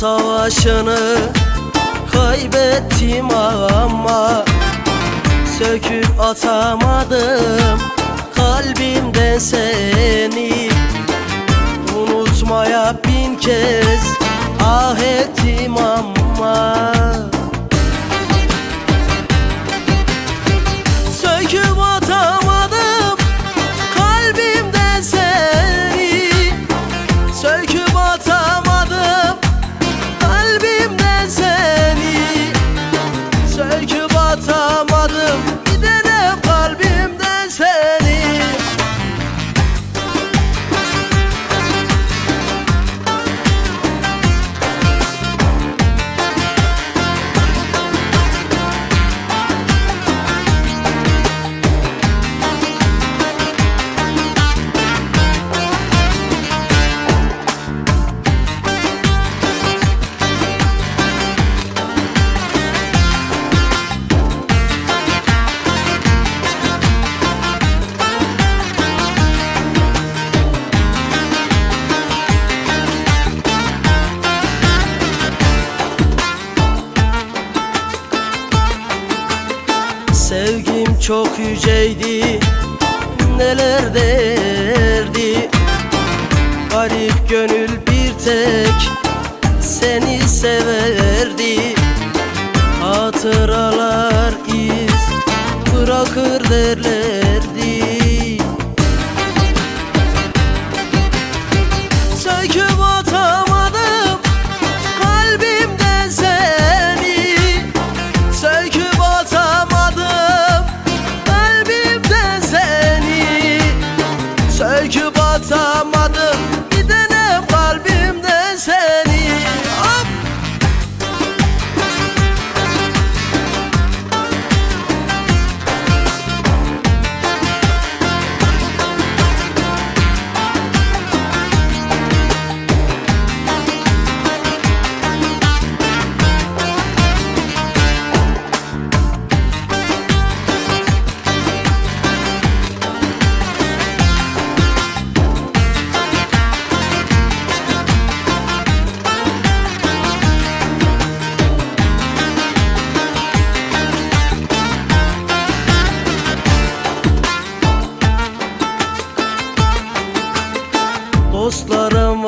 savaşını kaybettim ama Söküp atamadım kalbimden seni. Unutmaya bin kez ah ettim ama çok yüceydi. Neler derdi? Garip gönül bir tek Seni severdi. Hatıralar iz Bırakır derlerdi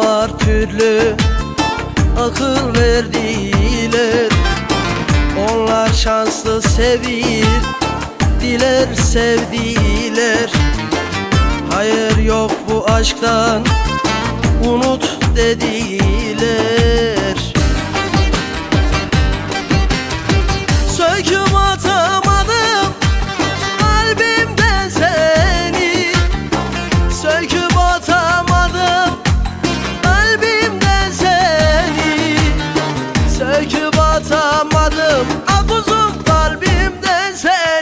var türlü akıl verdiler. Onlar şanslı sevir diler sevdiler. Hayır yok bu aşktan unut dediler atamadım. Akuzum kalbimden sen